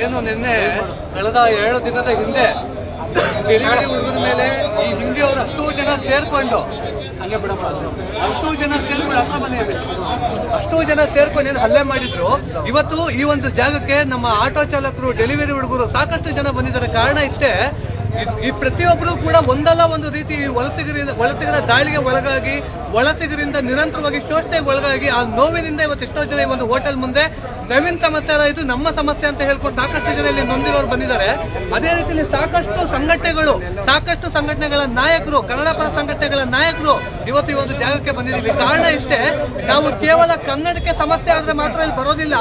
ಏನು ನಿನ್ನೆ ಕಳೆದ ಏಳು ದಿನದ ಹಿಂದೆ ಡೆಲಿವರಿ ಹುಡುಗರ ಮೇಲೆ ಈ ಹಿಂದಿಯವರು ಅಷ್ಟು ಜನ ಸೇರ್ಕೊಂಡು ಹಂಗೆ ಬಿಡಪ್ಪ. ಅಷ್ಟು ಜನ ಸೇರ್ಕೊಂಡು ಅಕ್ಕ ಮನೆ ಅಷ್ಟು ಜನ ಸೇರ್ಕೊಂಡು ಏನು ಹಲ್ಲೆ ಮಾಡಿದ್ರು? ಇವತ್ತು ಈ ಒಂದು ಜಾಗಕ್ಕೆ ನಮ್ಮ ಆಟೋ ಚಾಲಕರು ಡೆಲಿವರಿ ಹುಡುಗರು ಸಾಕಷ್ಟು ಜನ ಬಂದಿದ್ದಾರೆ. ಕಾರಣ ಇಷ್ಟೇ ಈ- ಪ್ರತಿಯೊಬ್ಬರು ಕೂಡ ಒಂದಲ್ಲ ಒಂದು ರೀತಿ ವಲಸಿಗರಿಂದ ವಲಸಿಗರ ದಾಳಿಗೆ ಒಳಗಾಗಿ ವಲಸಿಗರಿಂದ ನಿರಂತರವಾಗಿ ಶೋಷಣೆಗೆ ಒಳಗಾಗಿ ಆ ನೋವಿನಿಂದ ಇವತ್ತು ಎಷ್ಟೋ ಜನ ಈ ಒಂದು ಹೋಟೆಲ್ ಮುಂದೆ ನವೀನ್ ಸಮಸ್ಯೆ ಅಲ್ಲ ಇದು ನಮ್ಮ ಸಮಸ್ಯೆ ಅಂತ ಹೇಳ್ಕೊಂಡು ಸಾಕಷ್ಟು ಜನ ಇಲ್ಲಿ ನೊಂದಿರೋರು ಬಂದಿದ್ದಾರೆ. ಅದೇ ರೀತಿಯಲ್ಲಿ ಸಾಕಷ್ಟು ಸಂಘಟನೆಗಳು, ಸಾಕಷ್ಟು ಸಂಘಟನೆಗಳ ನಾಯಕರು, ಕನ್ನಡ ಪರ ಸಂಘಟನೆಗಳ ನಾಯಕರು ಇವತ್ತು ಈ ಒಂದು ಜಾಗಕ್ಕೆ ಬಂದಿದ್ದೀವಿ. ಕಾರಣ ಇಷ್ಟೇ, ನಾವು ಕೇವಲ ಕನ್ನಡಕ್ಕೆ ಸಮಸ್ಯೆ ಆದ್ರೆ ಮಾತ್ರ ಇಲ್ಲಿ ಬರೋದಿಲ್ಲ.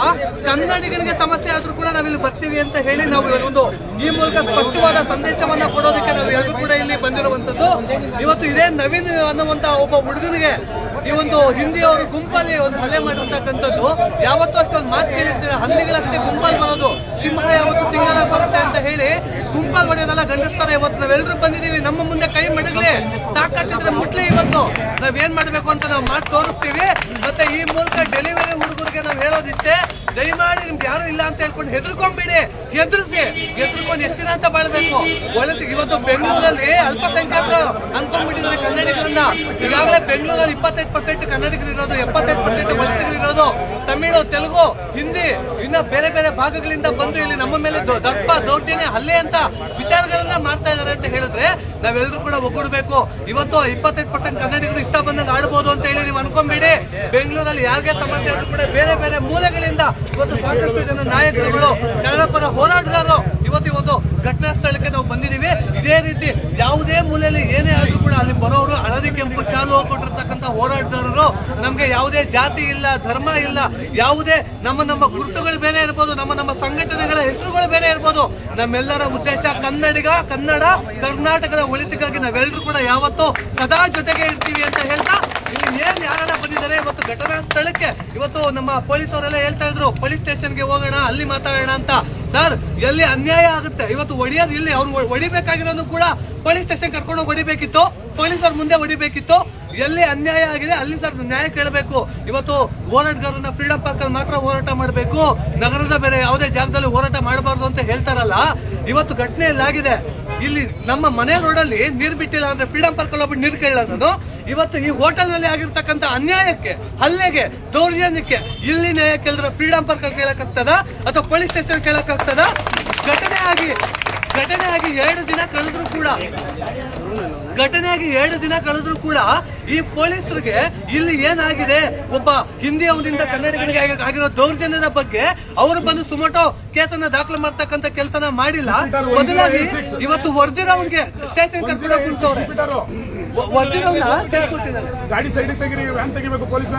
ಕನ್ನಡಿಗರಿಗೆ ಸಮಸ್ಯೆ ಆದ್ರೂ ಕೂಡ ನಾವಿಲ್ಲಿ ಬರ್ತೀವಿ ಅಂತ ಹೇಳಿ ನಾವು ಒಂದು ಈ ಮೂಲಕ ಸ್ಪಷ್ಟವಾದ ಸಂದೇಶವನ್ನ ಕೊಡೋದಕ್ಕೆ ನಾವು ಎಲ್ಲರೂ ಕೂಡ ಇಲ್ಲಿ ಬಂದಿರುವಂತದ್ದು ಇವತ್ತು ಇದೇ ನವೀನ್ ಅನ್ನುವಂತ ಒಬ್ಬ ಹುಡುಗನಿಗೆ ಈ ಒಂದು ಹಿಂದಿಯವರು ಗುಂಪಲ್ಲಿ ಒಂದು ಹಲ್ಲೆ ಮಾಡಿರ್ತಕ್ಕಂಥದ್ದು, ಯಾವತ್ತೂ ಅಷ್ಟೊಂದು ಮಾತು ಕೇಳಿರ್ತೀರ, ಹಂದಿಗಳಷ್ಟೇ ಗುಂಪಲ್ಲಿ ಬರೋದು. ಸಿಂಹ ಯಾವತ್ತು ತಿಂಗಳ ಬರುತ್ತೆ ಅಂತ ಹೇಳಿ ಗುಂಪಲ್ಲಿ ಹೊಡೆಯೋದೆಲ್ಲ ಗಂಡಿಸ್ತಾರೆ ಇವತ್ತು ನಾವೆಲ್ಲರೂ ಬಂದಿದ್ದೀವಿ, ನಮ್ಮ ಮುಂದೆ ಕೈ ಮಡಗಲಿ, ತಾಕತ್ತಿದ್ರೆ ಮುಟ್ಲಿ ಇವತ್ತು. ನಾವೇನ್ ಮಾಡ್ಬೇಕು ಅಂತ ನಾವು ಮಾತು ತೋರಿಸ್ತೀವಿ. ಮತ್ತೆ ಈ ಮೂಲಕ ಡೆಲಿವರಿ ಹುಡುಗರಿಗೆ ನಾವು ಹೇಳೋದಿಷ್ಟೇ. ದಯಮಾಡಿ ನಿಮ್ಗೆ ಯಾರು ಇಲ್ಲ ಅಂತ ಹೇಳ್ಕೊಂಡು ಹೆದರ್ಕೊಂಡ್ಬಿಡಿ ಹೆದರ್ಸಿ. ಹೆದರ್ಕೊಂಡು ಎಷ್ಟು ದಿನ ಅಂತ ಬಾಳ್ಬೇಕು. ಒಳ್ಳೆ ಇವತ್ತು ಬೆಂಗಳೂರಲ್ಲಿ ಅಲ್ಪಸಂಖ್ಯಾತರು ಅನ್ಕೊಂಡ್ಬಿಟ್ಟಿದ್ದಾರೆ ಕನ್ನಡಿಗರನ್ನ. ಈಗಾಗಲೇ ಬೆಂಗಳೂರಲ್ಲಿ ಇಪ್ಪತ್ತೈದು ಪರ್ಸೆಂಟ್ ಕನ್ನಡಿಗರು ಇರೋದು, ಎಪ್ಪತ್ತೈದು ಪರ್ಸೆಂಟ್ ವಲಸಿಗರು ಇರೋದು. ತಮಿಳು, ತೆಲುಗು, ಹಿಂದಿ, ಇನ್ನ ಬೇರೆ ಬೇರೆ ಭಾಗಗಳಿಂದ ಬಂದು ಇಲ್ಲಿ ನಮ್ಮ ಮೇಲೆ ದಪ್ಪ ದೌರ್ಜನ್ಯ, ಹಲ್ಲೆ ಅಂತ ವಿಚಾರಗಳನ್ನ ಮಾಡ್ತಾ ಇದ್ದಾರೆ ಅಂತ ಹೇಳಿದ್ರೆ ನಾವೆಲ್ಲರೂ ಕೂಡ ಒಗ್ಗೂಡ್ಬೇಕು. ಇವತ್ತು ಇಪ್ಪತ್ತೈದು ಪರ್ಸೆಂಟ್ ಕನ್ನಡಿಗರು ಇಷ್ಟ ಬಂದಾಗ ಆಡ್ಬೋದು ಅಂತ ಹೇಳಿ ನೀವು ಅನ್ಕೊಂಡ್ಬಿಡಿ ಬೆಂಗಳೂರಲ್ಲಿ ಯಾರಿಗೆ ಸಮಸ್ಯೆ ಆದ್ರೂ ಕೂಡ ಬೇರೆ ಬೇರೆ ಮೂಲೆಗಳಿಂದ ಇವತ್ತು ಸಾಕಷ್ಟು ಜನ ನಾಯಕರುಗಳು ಕನ್ನಡ ಪರ ಹೋರಾಟಗಾರರು ಇವತ್ತು ಒಂದು ಘಟನಾ ಸ್ಥಳಕ್ಕೆ ನಾವು ಬಂದಿದ್ದೀವಿ. ಇದೇ ರೀತಿ ಯಾವುದೇ ಮೂಲೆಯಲ್ಲಿ ಏನೇ ಆದ್ರೂ ಕೂಡ ಅಲ್ಲಿ ಬರೋರು ಹಳದಿ ಕೆಂಪು ಶಾಲು ಕೊಟ್ಟಿರ್ತಕ್ಕಂಥ ಹೋರಾಟಗಾರರು, ನಮ್ಗೆ ಯಾವುದೇ ಜಾತಿ ಇಲ್ಲ, ಧರ್ಮ ಇಲ್ಲ, ಯಾವುದೇ ನಮ್ಮ ನಮ್ಮ ಗುರುತುಗಳು ಬೇರೆ ಇರ್ಬೋದು, ನಮ್ಮ ನಮ್ಮ ಸಂಘಟನೆಗಳ ಹೆಸರುಗಳು ಬೇರೆ ಇರ್ಬೋದು. ನಮ್ಮೆಲ್ಲರ ಉದ್ದೇಶ ಕನ್ನಡಿಗ, ಕನ್ನಡ, ಕರ್ನಾಟಕದ ಒಳಿತಿಗಾಗಿ ನಾವೆಲ್ಲರೂ ಕೂಡ ಯಾವತ್ತೂ ಸದಾ ಜೊತೆಗೆ ಇರ್ತೀವಿ ಅಂತ ಹೇಳ್ತಾ ಇಲ್ಲಿ ಏನ್ ಯಾರನ್ನ ಬಂದಿದ್ದಾರೆ ಘಟನಾ ಸ್ಥಳಕ್ಕೆ ಇವತ್ತು ನಮ್ಮ ಪೊಲೀಸ್ ಅವರೆಲ್ಲ ಹೇಳ್ತಾ ಇದ್ರು, ಪೊಲೀಸ್ ಸ್ಟೇಷನ್ಗೆ ಹೋಗೋಣ, ಅಲ್ಲಿ ಮಾತಾಡೋಣ ಅಂತ. ಸರ್, ಎಲ್ಲಿ ಅನ್ಯಾಯ ಆಗುತ್ತೆ? ಇವತ್ತು ಹೊಡಿಯೋದು ಇಲ್ಲಿ, ಅವ್ರು ಹೊಡಿಬೇಕಾಗಿರೋದು ಕೂಡ ಪೊಲೀಸ್ ಸ್ಟೇಷನ್ ಕರ್ಕೊಂಡು ಹೊಡಿಬೇಕಿತ್ತು ಪೊಲೀಸ್ ಅವ್ರ ಮುಂದೆ ಹೊಡಿಬೇಕಿತ್ತು. ಎಲ್ಲಿ ಅನ್ಯಾಯ ಆಗಿದೆ, ಅಲ್ಲಿ ಸರ್ ನ್ಯಾಯ ಕೇಳಬೇಕು. ಇವತ್ತು ಹೋರಾಟಗಾರನ ಫ್ರೀಡಂ ಪಾರ್ಕ್ ಅಲ್ಲಿ ಮಾತ್ರ ಹೋರಾಟ ಮಾಡಬೇಕು. ನಗರದ ಬೇರೆ ಯಾವುದೇ ಜಾಗದಲ್ಲಿ ಹೋರಾಟ ಮಾಡಬಾರ್ದು ಅಂತ ಹೇಳ್ತಾರಲ್ಲ. ಇವತ್ತು ಘಟನೆಯಲ್ಲಿ ಆಗಿದೆ ಇಲ್ಲಿ ನಮ್ಮ ಮನೆ ರೋಡಲ್ಲಿ ನೀರ್ ಬಿಟ್ಟಿಲ್ಲ ಅಂದ್ರೆ ಫ್ರೀಡಂ ಪಾರ್ಕ್ ಅಲ್ಲಿ ಒಬ್ಬರು ನೀರ್ ಕೇಳೋದು ಇವತ್ತು ಈ ಹೋಟೆಲ್ನಲ್ಲಿ ಆಗಿರ್ತಕ್ಕಂಥ ಅನ್ಯಾಯಕ್ಕೆ, ಹಲ್ಲೆಗೆ, ದೌರ್ಜನ್ಯಕ್ಕೆ ಇಲ್ಲಿ ನ್ಯಾಯ ಕೇಳಿದ್ರೆ ಫ್ರೀಡಂ ಪಾರ್ಕ್ ಕೇಳಕ್ಕಾಗ್ತದ ಅಥವಾ ಪೊಲೀಸ್ ಸ್ಟೇಷನ್ ಕೇಳಕ್ಕಾಗ್ತದ? ಘಟನೆ ಆಗಿ ಘಟನೆ ಆಗಿ ಎರಡು ದಿನ ಕಳೆದ್ರು ಕೂಡ ಘಟನೆ ಆಗಿ ಎರಡು ದಿನ ಕಳೆದ್ರು ಕೂಡ ಈ ಪೊಲೀಸರಿಗೆ ಇಲ್ಲಿ ಏನಾಗಿದೆ? ಒಬ್ಬ ಹಿಂದಿ ಅವರಿಂದ ಕನ್ನಡಿಗಳಿಗೆ ಆಗಿ- ಆಗಿರೋ ದೌರ್ಜನ್ಯದ ಬಗ್ಗೆ ಅವರು ಬಂದು ಸುಮಟೋ ಕೇಸನ್ನ ದಾಖಲು ಮಾಡ್ತಕ್ಕಂತ ಕೆಲಸನ ಮಾಡಿಲ್ಲ. ಬದಲಾಗಿ ಇವತ್ತು ಹೊಡೆದಿರೋನ್ಗೆ ಸ್ಟೇಷನ್ ಕರ್ಕೊಂಡು ಕೊಟ್ಟಿದ್ದಾರೆ ಗಾಡಿ ಸೈಡ್ ತೆಗಿರಿ ವ್ಯಾನ್ ತೆಗಿಬೇಕು ಪೊಲೀಸ್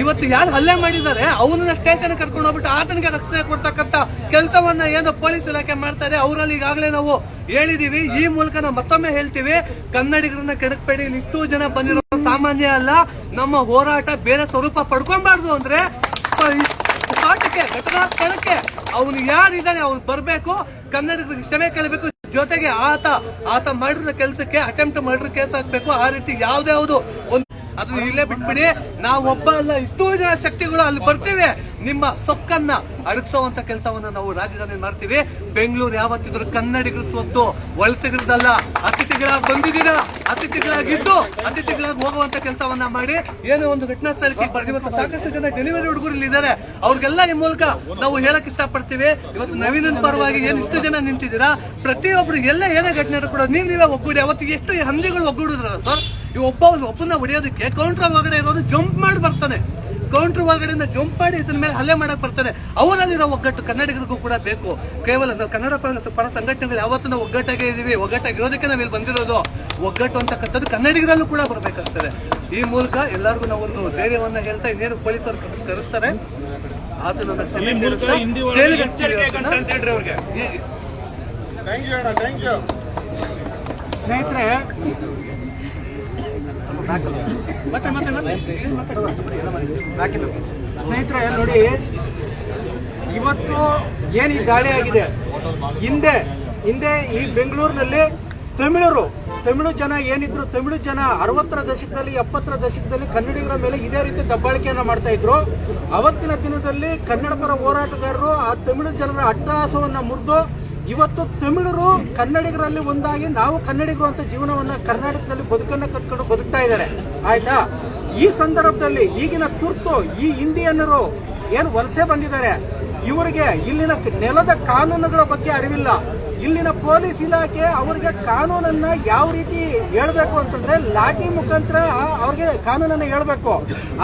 ಇವತ್ತು ಯಾರು ಹಲ್ಲೆ ಮಾಡಿದ್ದಾರೆ ಅವನನ್ನ ಸ್ಟೇಷನ್ ಕರ್ಕೊಂಡು ಹೋಗ್ಬಿಟ್ಟು ಆತನಿಗೆ ರಕ್ಷಣೆ ಕೊಡ್ತಕ್ಕಂತ ಕೆಲಸವನ್ನ ಏನು ಪೊಲೀಸ್ ಇಲಾಖೆ ಮಾಡ್ತಾರೆ ಇದೆ ಅವರಲ್ಲಿ ಈಗಾಗಲೇ ನಾವು ಹೇಳಿದೀವಿ. ಈ ಮೂಲಕ ನಾವು ಮತ್ತೊಮ್ಮೆ ಹೇಳ್ತೀವಿ ಕನ್ನಡಿಗರನ್ನ ಕೆಡಕ್ಬೇಡಿ ಇಷ್ಟು ಜನ ಬಂದಿರೋ ಸಾಮಾನ್ಯ ಅಲ್ಲ. ನಮ್ಮ ಹೋರಾಟ ಬೇರೆ ಸ್ವರೂಪ ಪಡ್ಕೊಬಾರ್ದು ಅಂದ್ರೆ ಪಾಠಕ್ಕೆ ಘಟನಾ ಸ್ಥಳಕ್ಕೆ ಅವನು ಯಾರಿದ್ದಾನೆ ಅವ್ನು ಬರ್ಬೇಕು ಕನ್ನಡಿಗರಿಗೆ ಕ್ಷಮೆ ಕೇಳಬೇಕು ಜೊತೆಗೆ ಆತ ಆತ ಮಾಡಿರೋ ಕೆಲಸಕ್ಕೆ ಅಟೆಂಪ್ಟ್ ಮರ್ಡರ್ ಕೇಸ್ ಹಾಕ್ಬೇಕು ಆ ರೀತಿ ಯಾವ್ದ್ಯಾವ್ದು ಒಂದು ಅದನ್ನ ಇಲ್ಲೇ ಬಿಟ್ಬಿಡಿ. ನಾವು ಒಬ್ಬ ಅಲ್ಲ, ಇಷ್ಟೋ ಜನ ಶಕ್ತಿಗಳು ಅಲ್ಲಿ ಬರ್ತೇವೆ. ನಿಮ್ಮ ಸೊಕ್ಕನ್ನ ಅಡಗಿಸುವಂತ ಕೆಲಸವನ್ನ ನಾವು ರಾಜಧಾನಿ ಮಾಡ್ತೀವಿ. ಬೆಂಗಳೂರು ಯಾವತ್ತಿದ್ರು ಕನ್ನಡಿಗರ ಸ್ವತ್ತು ವಲಸಿಗರದಲ್ಲ ಅತಿಥಿಗಳಾಗಿ ಬಂದಿದ್ದೀರಾ, ಅತಿಥಿಗಳಾಗಿದ್ದು, ಅತಿಥಿಗಳಾಗಿ ಹೋಗುವಂತ ಕೆಲಸವನ್ನ ಮಾಡಿ. ಏನೋ ಒಂದು ಘಟನಾ ಸ್ಥಳಕ್ಕೆ. ಇವತ್ತು ಸಾಕಷ್ಟು ಜನ ಡೆಲಿವರಿ ಹುಡುಗರು ಇಲ್ಲಿ ಇದ್ದಾರೆ. ಅವ್ರಿಗೆಲ್ಲ ಈ ಮೂಲಕ ನಾವು ಹೇಳಕ್ ಇಷ್ಟಪಡ್ತೀವಿ. ಇವತ್ತು ನವೀನನ್ ಪರವಾಗಿ ಏನ್ ಇಷ್ಟು ಜನ ನಿಂತಿದ್ದೀರಾ? ಪ್ರತಿಯೊಬ್ರು ಎಲ್ಲ ಏನೇ ಘಟನೆ ಕೂಡ ನೀವ್ ನೀವೇ ಒಗ್ಗೂಡಿ. ಅವತ್ತಿಗೆ ಎಷ್ಟು ಹಂದಿಗಳು ಒಗ್ಗೂಡಿದ್ರಲ್ಲ ಸರ್? ಈ ಒಬ್ಬ ಒಬ್ಬನ ಹೊಡೆಯೋದಕ್ಕೆ ಕೌಂಟರ್ ಒಳಗಡೆ ಇರೋದು ಜಂಪ್ ಮಾಡಿ ಬರ್ತಾನೆ. ಕೌಂಟರ್ ಒಳಗಡೆಯಿಂದ ಜಂಪ್ ಮಾಡಿ ಇದನ್ನ ಮೇಲೆ ಹಲ್ಲೆ ಮಾಡಕ್ ಬರ್ತಾನೆ. ಅವರಲ್ಲಿರೋ ಒಗ್ಗಟ್ಟು ಕನ್ನಡಿಗರಿಗೂ ಕೂಡ ಬೇಕು. ಕೇವಲ ನಾವು ಕನ್ನಡ ಪರ ಪರ ಸಂಘಟನೆಗಳು ಯಾವತ್ತೂ ನಾವು ಒಗ್ಗಟ್ಟಾಗೆ ಇದೀವಿ ಒಗ್ಗಟ್ಟಾಗಿರೋದಕ್ಕೆ ನಾವು ಇಲ್ಲಿ ಬಂದಿರೋದು. ಒಗ್ಗಟ್ಟು ಅಂತಕ್ಕಂಥದ್ದು ಕನ್ನಡಿಗರಲ್ಲೂ ಕೂಡ ಬರಬೇಕಾಗ್ತದೆ. ಈ ಮೂಲಕ ಎಲ್ಲರಿಗೂ ನಾವು ಒಂದು ಧೈರ್ಯವನ್ನ ಹೇಳ್ತಾ ಇನ್ನೇನು ಪೊಲೀಸರು ಕರೆಸ್- ಕರೆಸ್ತಾರೆ? ಆತನನ್ನ ಸ್ನೇಹಿತರೆ ನೋಡಿ ಇವತ್ತು ಏನು ಈ ದಾಳಿ ಆಗಿದೆ? ಹಿಂದೆ ಹಿಂದೆ ಈ ಬೆಂಗಳೂರಿನಲ್ಲಿ ತಮಿಳರು ತಮಿಳು ಜನ ಏನಿದ್ರು ತಮಿಳು ಜನ ಅರವತ್ತರ ದಶಕದಲ್ಲಿ ಎಪ್ಪತ್ತರ ದಶಕದಲ್ಲಿ ಕನ್ನಡಿಗರ ಮೇಲೆ ಇದೇ ರೀತಿ ದಬ್ಬಾಳಿಕೆಯನ್ನ ಮಾಡ್ತಾ ಇದ್ರು. ಅವತ್ತಿನ ದಿನದಲ್ಲಿ ಕನ್ನಡ ಪರ ಹೋರಾಟಗಾರರು ಆ ತಮಿಳು ಜನರ ಅಟ್ಟಹಾಸವನ್ನ ಮುರಿದು ಇವತ್ತು ತಮಿಳರು ಕನ್ನಡಿಗರಲ್ಲಿ ಒಂದಾಗಿ ನಾವು ಕನ್ನಡಿಗರು ಅಂತ ಜೀವನವನ್ನ ಕರ್ನಾಟಕದಲ್ಲಿ ಬದುಕನ್ನ ಕಟ್ಕೊಂಡು ಬದುಕ್ತಾ ಇದ್ದಾರೆ. ಆಯ್ತಾ? ಈ ಸಂದರ್ಭದಲ್ಲಿ ಈಗಿನ ತುರ್ತು ಈ ಇಂಡಿಯನ್ನರು ಏನು ವಲಸೆ ಬಂದಿದ್ದಾರೆ? ಇವರಿಗೆ ಇಲ್ಲಿನ ನೆಲದ ಕಾನೂನುಗಳ ಬಗ್ಗೆ ಅರಿವಿಲ್ಲ. ಇಲ್ಲಿನ ಪೊಲೀಸ್ ಇಲಾಖೆ ಅವರಿಗೆ ಕಾನೂನನ್ನ ಯಾವ ರೀತಿ ಹೇಳಬೇಕು ಅಂತಂದ್ರೆ ಲಾಠಿ ಮುಖಾಂತರ ಅವ್ರಿಗೆ ಕಾನೂನನ್ನ ಹೇಳಬೇಕು.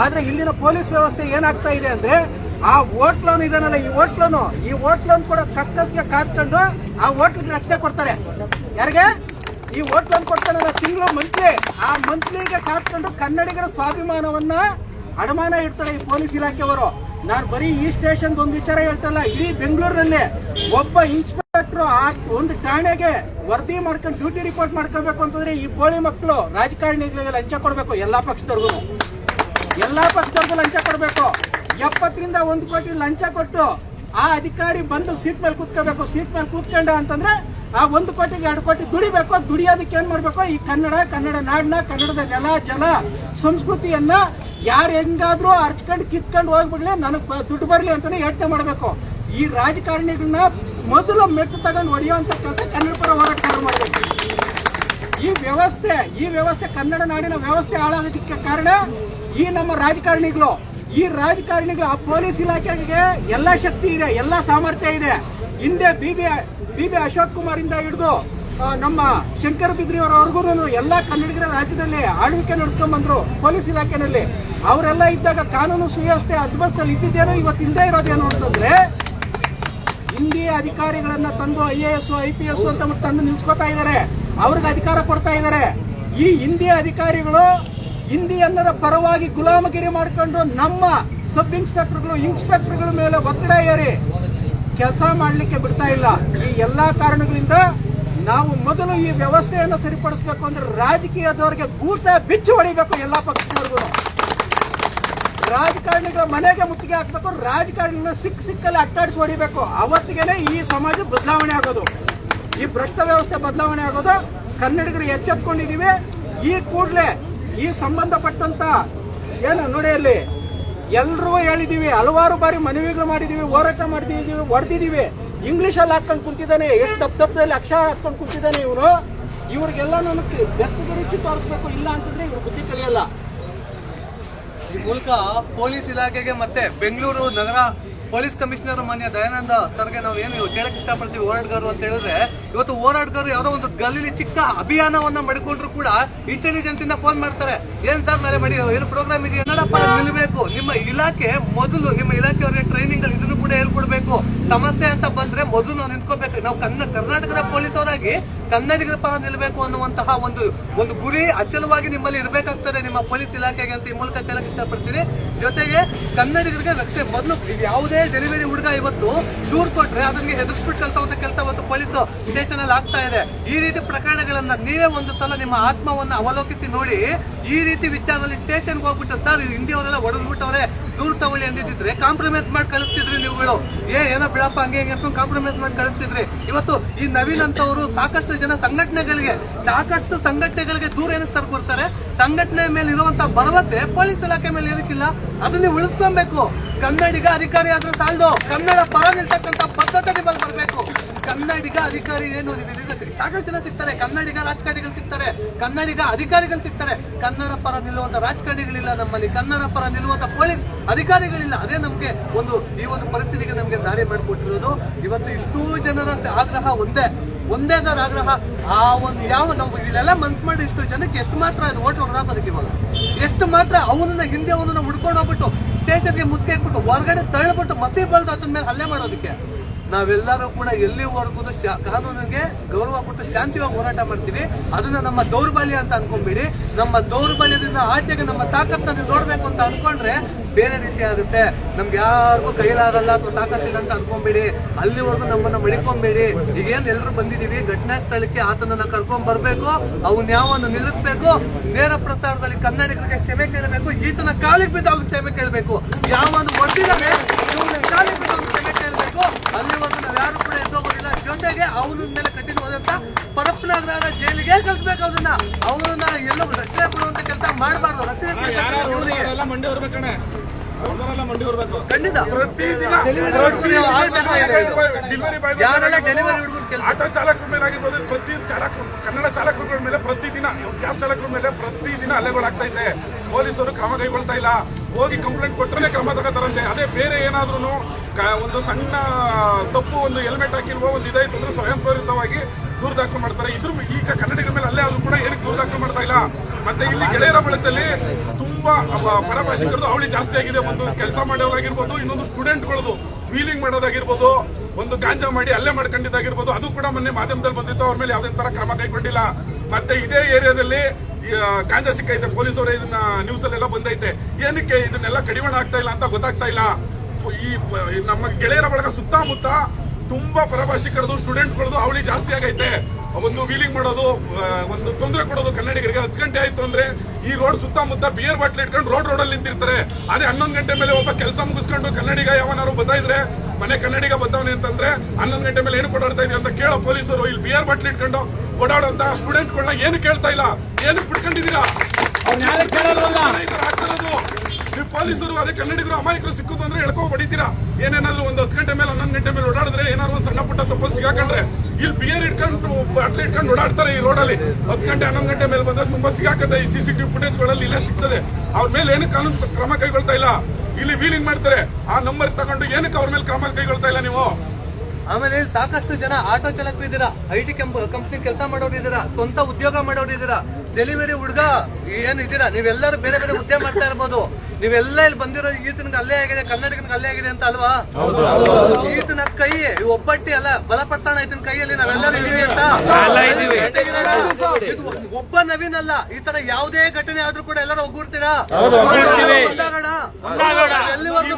ಆದ್ರೆ ಇಲ್ಲಿನ ಪೊಲೀಸ್ ವ್ಯವಸ್ಥೆ ಏನಾಗ್ತಾ ಇದೆ ಅಂದ್ರೆ ಆ ಹೋಟ್ಲನ್ ಇದನ್ನಲ್ಲ ಈ ಹೋಟ್ಲನು ಈ ಹೋಟ್ಲನ್ ಕೂಡ ಕಕ್ಕಸ್ಗೆ ಕಾಟ್ಕೊಂಡು ಆ ಓಟ್ಲಿಗೆ ರಕ್ಷಣೆ ಕೊಡ್ತಾರೆ. ಯಾರಿಗೆ? ಈ ಹೋಟ್ಲನ್ ಕೊಡ್ತಾನಲ್ಲ ತಿಂಗಳು ಮಂತ್ಲಿ ಆ ಮಂತ್ಲಿಗೆ ಕಾತ್ಕೊಂಡು ಕನ್ನಡಿಗರ ಸ್ವಾಭಿಮಾನವನ್ನ ಅಡಮಾನ ಇಡ್ತಾರೆ ಈ ಪೊಲೀಸ್ ಇಲಾಖೆಯವರು. ನಾನು ಬರೀ ಈ ಸ್ಟೇಷನ್ ಒಂದು ವಿಚಾರ ಹೇಳ್ತಲ್ಲ, ಇಡೀ ಬೆಂಗಳೂರಿನಲ್ಲಿ ಒಬ್ಬ ಇನ್ಸ್ಪೆಕ್ಟರ್ ಆ ಒಂದು ಠಾಣೆಗೆ ವರದಿ ಮಾಡ್ಕೊಂಡು ಡ್ಯೂಟಿ ರಿಪೋರ್ಟ್ ಮಾಡ್ಕೋಬೇಕು ಅಂತಂದ್ರೆ ಈ ಬೋಳಿ ಮಕ್ಕಳು ರಾಜಕಾರಣಿಗಳಿಗೆ ಲಂಚ ಕೊಡಬೇಕು, ಎಲ್ಲಾ ಪಕ್ಷದವ್ರಿಗೂ. ಎಲ್ಲಾ ಪಕ್ಷದವ್ರಿಗೂ ಲಂಚ ಕೊಡಬೇಕು. ಎಪ್ಪತ್ತರಿಂದ ಒಂದು ಕೋಟಿ ಲಂಚ ಕೊಟ್ಟು ಆ ಅಧಿಕಾರಿ ಬಂದು ಸೀಟ್ ಮೇಲೆ ಕೂತ್ಕೋಬೇಕು ಸೀಟ್ ಮೇಲೆ ಕೂತ್ಕೊಂಡ ಅಂತಂದ್ರೆ ಆ ಒಂದು ಕೋಟಿಗೆ ಎರಡು ಕೋಟಿ ದುಡಿಬೇಕು, ದುಡಿಯೋದಕ್ಕೆ ಏನ್ ಮಾಡ್ಬೇಕು? ಈ ಕನ್ನಡ ಕನ್ನಡ ನಾಡನ್ನ ಕನ್ನಡದ ನೆಲ, ಜಲ, ಸಂಸ್ಕೃತಿಯನ್ನ ಯಾರು ಹೆಂಗಾದ್ರೂ ಅರ್ಚ್ಕೊಂಡು ಕಿತ್ಕೊಂಡು ಹೋಗ್ಬಿಡ್ಲಿ, ನನಗ್ ದುಡ್ಡು ಬರ್ಲಿ ಅಂತಾನೆ ಯೋಚನೆ ಮಾಡ್ಬೇಕು. ಈ ರಾಜಕಾರಣಿಗಳನ್ನ ಮೊದಲು ಮೆಟ್ಟು ತಗೊಂಡು ಹೊಡೆಯುವಂತ ಕೆಲಸ ಕನ್ನಡ ಪರ ಹೋರಾಟ ಮಾಡಬೇಕು. ಈ ವ್ಯವಸ್ಥೆ ಈ ವ್ಯವಸ್ಥೆ ಕನ್ನಡ ನಾಡಿನ ವ್ಯವಸ್ಥೆ ಹಾಳಾಗೋದಕ್ಕೆ ಕಾರಣ ಈ ನಮ್ಮ ರಾಜಕಾರಣಿಗಳು. ಈ ರಾಜಕಾರಣಿಗಳು ಆ ಪೊಲೀಸ್ ಇಲಾಖೆಗೆ ಎಲ್ಲ ಶಕ್ತಿ ಇದೆ, ಎಲ್ಲ ಸಾಮರ್ಥ್ಯ ಇದೆ. ಹಿಂದೆ ಬಿಬಿ ಬಿಬಿ ಅಶೋಕ್ ಕುಮಾರ್ ಇಂದ ಹಿಡಿದು ನಮ್ಮ ಶಂಕರ ಬಿದ್ರಿಯವರವರೆಗೂ ಎಲ್ಲ ಕನ್ನಡಿಗರ ರಾಜ್ಯದಲ್ಲಿ ಆಳ್ವಿಕೆ ನಡೆಸ್ಕೊಂಡ್ ಬಂದ್ರು ಪೊಲೀಸ್ ಇಲಾಖೆನಲ್ಲಿ. ಅವರೆಲ್ಲ ಇದ್ದಾಗ ಕಾನೂನು ಸುವ್ಯವಸ್ಥೆ ಅದ್ಭಸ್ತಲ್ಲಿ ಇದ್ದಿದ್ದೇನೋ ಇವತ್ತು ಇಲ್ಲದೆ ಇರೋದೇನು ಅಂತಂದ್ರೆ ಹಿಂದಿ ಅಧಿಕಾರಿಗಳನ್ನ ತಂದು I A S, I P S ಅಂತ ತಂದು ನಿಲ್ಸ್ಕೊತಾ ಇದ್ದಾರೆ. ಅವ್ರಿಗೆ ಅಧಿಕಾರ ಕೊಡ್ತಾ ಇದ್ದಾರೆ. ಈ ಹಿಂದಿ ಅಧಿಕಾರಿಗಳು ಹಿಂದಿ ಅನ್ನದ ಪರವಾಗಿ ಗುಲಾಮಗಿರಿ ಮಾಡಿಕೊಂಡು ನಮ್ಮ ಸಬ್ ಇನ್ಸ್ಪೆಕ್ಟರ್ಗಳು, ಇನ್ಸ್ಪೆಕ್ಟರ್ಗಳ ಮೇಲೆ ಒತ್ತಡ ಏರಿ ಕೆಲಸ ಮಾಡಲಿಕ್ಕೆ ಬಿಡ್ತಾ ಇಲ್ಲ. ಈ ಎಲ್ಲಾ ಕಾರಣಗಳಿಂದ ನಾವು ಮೊದಲು ಈ ವ್ಯವಸ್ಥೆಯನ್ನು ಸರಿಪಡಿಸಬೇಕು ಅಂದ್ರೆ ರಾಜಕೀಯದವರಿಗೆ ಗೂಟ ಬಿಚ್ಚು ಹೊಡಿಬೇಕು ಎಲ್ಲಾ ಪಕ್ಷದವರೆಗೂ. ರಾಜಕಾರಣಿಗಳ ಮನೆಗೆ ಮುತ್ತಿಗೆ ಹಾಕ್ಬೇಕು ರಾಜಕಾರಣಿಗಳ ಸಿಕ್ಕ ಸಿಕ್ಕಲ್ಲಿ ಅಟ್ಟಾಡಿಸಿ ಹೊಡಿಬೇಕು. ಅವತ್ತಿಗೆನೆ ಈ ಸಮಾಜ ಬದಲಾವಣೆ ಆಗೋದು. ಈ ಭ್ರಷ್ಟ ವ್ಯವಸ್ಥೆ ಬದಲಾವಣೆ ಆಗೋದು. ಕನ್ನಡಿಗರು ಎಚ್ಚೆತ್ಕೊಂಡಿದೀವಿ. ಈ ಕೂಡಲೇ ಈ ಸಂಬಂಧಪಟ್ಟಂತ ಏನು ನೋಡಿ ಅಲ್ಲಿ ಎಲ್ಲರೂ ಹೇಳಿದೀವಿ, ಹಲವಾರು ಬಾರಿ ಮನವಿಗಳು ಮಾಡಿದೀವಿ, ಹೋರಾಟ ಮಾಡಿದೀವಿ ಹೊಡೆದಿದ್ದೀವಿ ಇಂಗ್ಲಿಷ್ ಅಲ್ಲಿ ಹಾಕೊಂಡು ಕುಂತಿದ್ದಾನೆ, ಎಷ್ಟು ದಪ್ಪ ದಪ್ಪದಲ್ಲಿ ಅಕ್ಷರ ಹಾಕೊಂಡು ಕುಂತಿದ್ದಾನೆ ಇವನು. ಇವ್ರಿಗೆಲ್ಲ ನಮಗೆ ಬೆತ್ತದ ರುಚಿ ತೋರಿಸ್ಬೇಕು, ಇಲ್ಲ ಅಂತಂದ್ರೆ ಇವ್ರು ಬುದ್ಧಿ ಕಲಿಯಲ್ಲ. ಈ ಮೂಲಕ ಪೊಲೀಸ್ ಇಲಾಖೆಗೆ ಮತ್ತೆ ಬೆಂಗಳೂರು ನಗರ ಪೊಲೀಸ್ ಕಮಿಷನರ್ ಮಾನ್ಯ ದಯಾನಂದ ಸರ್ಗೆ ನಾವು ಏನು ಕೇಳಕ್ ಇಷ್ಟಪಡ್ತೀವಿ ಹೋರಾಟಗಾರರು ಅಂತ ಹೇಳಿದ್ರೆ, ಇವತ್ತು ಹೋರಾಟಗಾರರು ಯಾವ್ದೋ ಒಂದು ಗಲ್ಲಿ ಚಿಕ್ಕ ಅಭಿಯಾನವನ್ನ ಮಾಡಿಕೊಂಡ್ರು ಕೂಡ ಇಂಟೆಲಿಜೆನ್ಸ್ ಇಂದ ಫೋನ್ ಮಾಡ್ತಾರೆ. ಏನ್ ಸರ್ ನಾಳೆ ಮಾಡಿ, ಏನು ಪ್ರೋಗ್ರಾಮ್ ಇದೆಯಾ? ಏನಪ್ಪ ನಿಲ್ಬೇಕು. ನಿಮ್ಮ ಇಲಾಖೆ ಮೊದಲು, ನಿಮ್ಮ ಇಲಾಖೆಯವರಿಗೆ ಟ್ರೈನಿಂಗ್ ಅಲ್ಲಿ ಇದನ್ನು ಕೂಡ ಹೇಳ್ಕೊಡ್ಬೇಕು. ಸಮಸ್ಯೆ ಅಂತ ಬಂದ್ರೆ ಮೊದಲು ನಾವು ನಿಂತ್ಕೋಬೇಕು. ನಾವು ಕನ್ನ, ಕರ್ನಾಟಕದ ಪೊಲೀಸ್ ಅವರಾಗಿ ಕನ್ನಡಿಗರ ಪರ ನಿಲ್ಬೇಕು ಅನ್ನುವಂತಹ ಒಂದು ಒಂದು ಗುರಿ ಅಚಲವಾಗಿ ನಿಮ್ಮಲ್ಲಿ ಇರಬೇಕಾಗ್ತದೆ ನಿಮ್ಮ ಪೊಲೀಸ್ ಇಲಾಖೆಗೆ ಅಂತ ಈ ಮೂಲಕ ಕೇಳಕ್ ಇಷ್ಟಪಡ್ತೀನಿ. ಜೊತೆಗೆ ಕನ್ನಡಿಗರಿಗೆ ರಕ್ಷೆ ಮೊದಲು ಯಾವುದೇ ಡೆಲಿವರಿ ಹುಡುಗ ಇವತ್ತು ದೂರ್ ಕೊಟ್ರೆ ಅದನ್ಗೆ ಹೆದರ್ಸ್ಬಿಟ್ಟು ಕಲ್ಸುವಂತ ಕೆಲಸ ಇವತ್ತು ಪೊಲೀಸ್ ಸ್ಟೇಷನ್ ಆಗ್ತಾ ಇದೆ. ಈ ರೀತಿ ಪ್ರಕರಣಗಳನ್ನ ನೀವೇ ಒಂದು ಸಲ ನಿಮ್ಮ ಆತ್ಮವನ್ನ ಅವಲೋಕಿಸಿ ನೋಡಿ. ಈ ರೀತಿ ವಿಚಾರದಲ್ಲಿ ಸ್ಟೇಷನ್ಗೆ ಹೋಗ್ಬಿಟ್ಟು ಸರ್ ಹಿಂದಿಯವರೆಲ್ಲ ಹೊಡೆದ್ಬಿಟ್ಟವ್ರೆ ದೂರ ತಗೊಳ್ಳಿ ಅಂದಿದ್ರೆ ಕಾಂಪ್ರಮೈಸ್ ಮಾಡಿ ಕಳಿಸ್ತಿದ್ರಿ ನೀವುಗಳು ಏ, ಏನೋ ಬಿಡಪ್ಪ, ಹಂಗೆ ಹಿಂಗೆ ಅಂತ ಕಾಂಪ್ರಮೈಸ್ ಮಾಡಿ ಕಳಿಸ್ತಿದ್ರಿ. ಇವತ್ತು ಈ ನವೀನ್ ಅಂತವರು ಸಾಕಷ್ಟು ಜನ ಸಂಘಟನೆಗಳಿಗೆ, ಸಾಕಷ್ಟು ಸಂಘಟನೆಗಳಿಗೆ ದೂರ ಏನಕ್ಕೆ ಸರ್ ಕೊಡ್ತಾರೆ? ಸಂಘಟನೆ ಮೇಲೆ ಇರುವಂತ ಭರವಸೆ ಪೊಲೀಸ್ ಇಲಾಖೆ ಮೇಲೆ ಏನಕ್ಕಿಲ್ಲ? ಅದನ್ನ ಉಳಿಸ್ಕೊಬೇಕು ಕನ್ನಡಿಗ ಅಧಿಕಾರಿ ಆದ್ರೂ ಸಾಲದು. ಕನ್ನಡ ಪರ ನಿಲ್ತಕ್ಕಂತ ಬದ್ಧತೆ ನಿಮ್ಮಲ್ಲಿ ಬರಬೇಕು. ಕನ್ನಡಿಗ ಅಧಿಕಾರಿ ಏನು ಸಾಕಷ್ಟು ಜನ ಸಿಗ್ತಾರೆ. ಕನ್ನಡಿಗ ರಾಜಕಾರಣಿಗಳು ಸಿಗ್ತಾರೆ. ಕನ್ನಡಿಗ ಅಧಿಕಾರಿಗಳು ಸಿಗ್ತಾರೆ. ಕನ್ನಡ ಪರ ನಿಲ್ಲುವಂತ ರಾಜಕಾರಣಿಗಳಿಲ್ಲ ನಮ್ಮಲ್ಲಿ. ಕನ್ನಡ ಪರ ನಿಲ್ಲುವಂತ ಪೊಲೀಸ್ ಅಧಿಕಾರಿಗಳಿಲ್ಲ. ಅದೇ ನಮ್ಗೆ ಒಂದು, ಈ ಒಂದು ಪರಿಸ್ಥಿತಿಗೆ ನಮ್ಗೆ ದಾರಿ ಮಾಡಿಕೊಟ್ಟಿರೋದು. ಇವತ್ತು ಇಷ್ಟೂ ಜನರ ಆಗ್ರಹ ಒಂದೇ. ಒಂದೇ ಸರ್ ಆಗ್ರಹ. ಆ ಒಂದು, ಯಾವ ನಾವು ಇಲ್ಲೆಲ್ಲ ಮನ್ಸ್ ಮಾಡಿ ಇಷ್ಟು ಜನಕ್ಕೆ ಎಷ್ಟು ಮಾತ್ರ ಅದು ಓಟ್ ಹೊಡೆದಾಕೋದಕ್ಕೆ ಇವಾಗ? ಎಷ್ಟು ಮಾತ್ರ ಅವನನ್ನ ಹಿಂದೆ ಅವನನ್ನ ಹುಡ್ಕೊಂಡು ಹೋಗ್ಬಿಟ್ಟು ಸ್ಟೇಷನ್ಗೆ ಮುತ್ತಿಗೆ ಹಾಕ್ಬಿಟ್ಟು ಹೊರಗಡೆ ತಳ್ಳಿಬಿಟ್ಟು ಮಸಿ ಬಲ್ದು ಅದನ್ನ ಮೇಲೆ ಹಲ್ಲೆ ಮಾಡೋದಕ್ಕೆ. ನಾವೆಲ್ಲರೂ ಕೂಡ ಎಲ್ಲಿವರೆಗೂ ಕಾನೂನಿಗೆ ಗೌರವ ಕೊಟ್ಟು ಶಾಂತಿಯಾಗಿ ಹೋರಾಟ ಮಾಡ್ತೀವಿ. ಅದನ್ನ ನಮ್ಮ ದೌರ್ಬಲ್ಯ ಅಂತ ಅನ್ಕೊಂಡ್ಬಿಡಿ ನಮ್ಮ ದೌರ್ಬಲ್ಯದಿಂದ ಆಚೆಗೆ ನಮ್ಮ ತಾಕತ್ತನ್ನು ನೋಡ್ಬೇಕು ಅಂತ ಅನ್ಕೊಂಡ್ರೆ ಬೇರೆ ರೀತಿ ಆಗುತ್ತೆ. ನಮ್ಗೆ ಯಾರಿಗೂ ಕೈಲಾಗಲ್ಲ ಅಥವಾ ತಾಕತ್ತಿಲ್ಲ ಅಂತ ಅನ್ಕೊಂಬೇಡಿ. ಅಲ್ಲಿವರೆಗೂ ನಮ್ಮನ್ನ ಮಡಿಕೊಂಬೇಡಿ. ಈಗೇನ್ ಎಲ್ರು ಬಂದಿದೀವಿ. ಘಟನಾ ಸ್ಥಳಕ್ಕೆ ಆತನನ್ನ ಕರ್ಕೊಂಡ್ ಬರ್ಬೇಕು. ಅವನ್ ಯಾವನ್ನ ನಿಲ್ಲಿಸ್ಬೇಕು. ನೇರ ಪ್ರಸಾರದಲ್ಲಿ ಕನ್ನಡಿಗರಿಗೆ ಕ್ಷಮೆ ಕೇಳಬೇಕು. ಈತನ ಕಾಲಿಗೆ ಬಿದ್ದಾಗ ಕ್ಷಮೆ ಕೇಳಬೇಕು. ಯಾವನು ಹೊಡೆದಿದ್ದಾನೆ ಇವನ ಕಾಲಿಗೆ ಬಿದ್ದಾಗ ಕ್ಷಮೆ ಕೇಳಬೇಕು ಅಲ್ಲಿವರೆಗೂ ನಾವು ಯಾರು ಕೂಡ ಎದ್ದೋಗೋದಿಲ್ಲ ಜೊತೆಗೆ ಅವನ ಮೇಲೆ ಕಠಿಣ ಮಾಡಿದಂತ ಪರಪ್ಪನಗರ ಜೈಲಿಗೆ ಕಳಿಸ್ಬೇಕು ಅದನ್ನ ಅವ್ರನ್ನ ಎಲ್ಲೋ ರಕ್ಷಣೆ ಕೊಡುವಂತ ಕೆಲಸ ಮಾಡಬಾರ್ದು. ರಕ್ಷಣೆ ಖಂಡಿತ. ಪ್ರತಿದಿನ ಯಾರೆಲ್ಲ ಡೆಲಿವರಿ ಕೆಲಸ ಆಟೋ ಚಾಲಕರ ಮೇಲೆ ಆಗಿರ್ಬೋದು ಪ್ರತಿ ಚಾಲಕರು ಕನ್ನಡ ಚಾಲಕರುಗಳ ಮೇಲೆ ಪ್ರತಿದಿನ ಕ್ಯಾಬ್ ಚಾಲಕರ ಮೇಲೆ ಪ್ರತಿದಿನ ಹಲ್ಲೆಗಳಾಗ್ತಾ ಇದೆ. ಪೊಲೀಸರು ಕ್ರಮ ಕೈಗೊಳ್ತಾ ಇಲ್ಲ. ಹೋಗಿ ಕಂಪ್ಲೇಂಟ್ ಕೊಟ್ಟರೆ ಕ್ರಮ ತಗೋತಾರಂತೆ. ಅದೇ ಬೇರೆ ಏನಾದ್ರೂ ಒಂದು ಸಣ್ಣ ತಪ್ಪು ಒಂದು ಹೆಲ್ಮೆಟ್ ಹಾಕಿಲ್ವೋ ಒಂದು ಇದಾಯ್ತು ಅಂದ್ರೆ ಸ್ವಯಂ ಪ್ರೇರಿತವಾಗಿ ದೂರ ದಾಖಲು ಮಾಡ್ತಾರೆ. ಇದ್ರ ಈಗ ಕನ್ನಡಿಗರ ಮೇಲೆ ಅಲ್ಲೇ ಆದ್ರೂ ಕೂಡ ಏನಕ್ಕೆ ದೂರ ದಾಖಲು ಮಾಡ್ತಾ ಇಲ್ಲ? ಮತ್ತೆ ಇಲ್ಲಿ ಗೆಳೆಯರ ಬಳದಲ್ಲಿ ತುಂಬಾ ಪರಭಾಷಿಕರದು ಅವಳಿ ಜಾಸ್ತಿ ಆಗಿದೆ. ಒಂದು ಕೆಲಸ ಮಾಡೋರಾಗಿರ್ಬೋದು ಇನ್ನೊಂದು ಸ್ಟೂಡೆಂಟ್ಗಳದು ವೀಲಿಂಗ್ ಮಾಡೋದಾಗಿರ್ಬೋದು, ಒಂದು ಗಾಂಜಾ ಮಾಡಿ ಅಲ್ಲೇ ಮಾಡ್ಕೊಂಡಿದ್ದಾಗಿರ್ಬೋದು, ಅದು ಕೂಡ ಮೊನ್ನೆ ಮಾಧ್ಯಮದಲ್ಲಿ ಬಂದಿತ್ತು. ಅವ್ರ ಮೇಲೆ ಯಾವುದೇ ತರ ಕ್ರಮ ಕೈಗೊಂಡಿಲ್ಲ. ಮತ್ತೆ ಇದೇ ಏರಿಯಾದಲ್ಲಿ ಗಾಂಜಾ ಸಿಕ್ಕೈತೆ ಪೊಲೀಸರು ಇದನ್ನ ನ್ಯೂಸ್ ಅಲ್ಲೆಲ್ಲ ಬಂದೈತೆ. ಏನಕ್ಕೆ ಇದನ್ನೆಲ್ಲ ಕಡಿವಾಣ ಆಗ್ತಾ ಇಲ್ಲ ಅಂತ ಗೊತ್ತಾಗ್ತಾ ಇಲ್ಲ. ಈ ನಮ್ಮ ಗೆಳೆಯರ ಬಳಗ ಸುತ್ತಮುತ್ತ ತುಂಬಾ ಪರಭಾಷಿಕರದು ಸ್ಟೂಡೆಂಟ್ಗಳದು ಅವಳಿ ಜಾಸ್ತಿ ಆಗೈತೆ. ಒಂದು ವೀಲಿಂಗ್ ಮಾಡೋದು ಒಂದು ತೊಂದರೆ ಕೊಡೋದು ಕನ್ನಡಿಗರಿಗೆ ಹತ್ತು ಗಂಟೆ ಆಯ್ತು ಅಂದ್ರೆ ಈ ರೋಡ್ ಸುತ್ತಮುತ್ತ ಬಿಯರ್ ಬಾಟ್ಲ್ ಇಟ್ಕೊಂಡು ರೋಡ್ ರೋಡಲ್ಲಿ ನಿಂತಿರ್ತಾರೆ. ಅದೇ ಹನ್ನೊಂದು ಗಂಟೆ ಮೇಲೆ ಒಬ್ಬ ಕೆಲಸ ಮುಗಿಸ್ಕೊಂಡು ಕನ್ನಡಿಗ ಯಾವನಾರು ಬದಾಯಿದ್ರೆ ಮನೆ ಕನ್ನಡಿಗ ಬದ್ದವನೆ ಅಂತಂದ್ರೆ ಹನ್ನೊಂದು ಗಂಟೆ ಮೇಲೆ ಏನು ಓಡಾಡ್ತಾ ಇದೆ ಅಂತ ಕೇಳೋ ಪೊಲೀಸರು ಇಲ್ಲಿ ಬಿಯರ್ ಬಾಟ್ಲ್ ಇಟ್ಕೊಂಡು ಓಡಾಡುವಂತ ಸ್ಟೂಡೆಂಟ್ಗಳನ್ನ ಏನು ಕೇಳ್ತಾ ಇಲ್ಲ? ಏನು ಬಿಟ್ಕೊಂಡಿದ್ದೀರಾ. ನೀವು ಪೊಲೀಸರು ಅದೇ ಕನ್ನಡಿಗರು ಅಮಾಯಕರು ಸಿಕ್ಕುದು ಅಂದ್ರೆ ಎಳ್ಕೊ ಹೊಡಿತೀರಾ? ಏನೇನಾದ್ರು ಒಂದು ಹತ್ತು ಗಂಟೆ ಮೇಲೆ, ಹನ್ನೊಂದು ಗಂಟೆ ಮೇಲೆ ಓಡಾಡಿದ್ರೆ ಏನಾದ್ರು ಒಂದು ಸಣ್ಣ ಪುಟ್ಟ ತಪ್ಪಲ್ ಸಿಗಾಕೊಂಡ್ರೆ ಇಲ್ಲಿ ಬಿಯರ್ ಇಟ್ಕೊಂಡು ಬಾಟ್ಲಿ ಇಟ್ಕೊಂಡು ಓಡಾಡ್ತಾರೆ ಈ ರೋಡಲ್ಲಿ ಹತ್ತು ಗಂಟೆ, ಹನ್ನೊಂದು ಗಂಟೆ ಮೇಲೆ ಬಂದ್ರೆ ತುಂಬಾ ಸಿಗಾಕತ್ತೆ. ಈ ಸಿಸಿಟಿವಿ ಫುಟೇಜ್ಗಳಲ್ಲಿ ಇಲ್ಲೇ ಸಿಗ್ತದೆ. ಅವ್ರ ಮೇಲೆ ಏನು ಕಾನೂನು ಕ್ರಮ ಕೈಗೊಳ್ತಾ ಇಲ್ಲ? ಇಲ್ಲಿ ವೀಲಿಂಗ್ ಮಾಡ್ತಾರೆ. ಆ ನಂಬರ್ ತಗೊಂಡು ಏನಕ್ಕೆ ಅವ್ರ ಮೇಲೆ ಕ್ರಮ ಕೈಗೊಳ್ತಾ ಇಲ್ಲ ನೀವು? ಆಮೇಲೆ ಸಾಕಷ್ಟು ಜನ ಆಟೋ ಚಾಲಕರು ಇದ್ದೀರಾ? ಐ ಟಿ ಕಂಪ್ನಿ ಕೆಲಸ ಮಾಡೋರು ಇದ್ದೀರಾ? ಸ್ವಂತ ಉದ್ಯೋಗ ಮಾಡೋರು ಇದ್ದೀರಾ? ಡೆಲಿವರಿ ಹುಡುಗ ಏನ್ ಇದ್ದೀರಾ? ನೀವೆಲ್ಲರೂ ಬೇರೆ ಬೇರೆ ಹುದ್ದೆ ಮಾಡ್ತಾ ಇರ್ಬೋದು. ನೀವೆಲ್ಲ ಇಲ್ಲಿ ಬಂದಿರೋ ಈತನಿಗೆ ಅಲ್ಲೇ ಆಗಿದೆ ಕನ್ನಡಿಗನಿಗೆ ಅಲ್ಲೇ ಆಗಿದೆ ಅಂತ ಅಲ್ವಾ? ಈತನ ಕೈ ಒಬ್ಬಟ್ಟಿ ಅಲ್ಲ ಬಲಪತ್ತಾಣ ಈತನ ಕೈಯಲ್ಲಿ ನಾವೆಲ್ಲರೂ ಇದೀವಿ ಅಂತ. ಇದು ಒಬ್ಬ ನವೀನ್ ಅಲ್ಲ ಈ ತರ ಯಾವುದೇ ಘಟನೆ ಆದ್ರೂ ಕೂಡ ಎಲ್ಲರೂ ಒಗ್ಗೂಡ್ತೀರಾ. ಎಲ್ಲಿವರೆಗೂ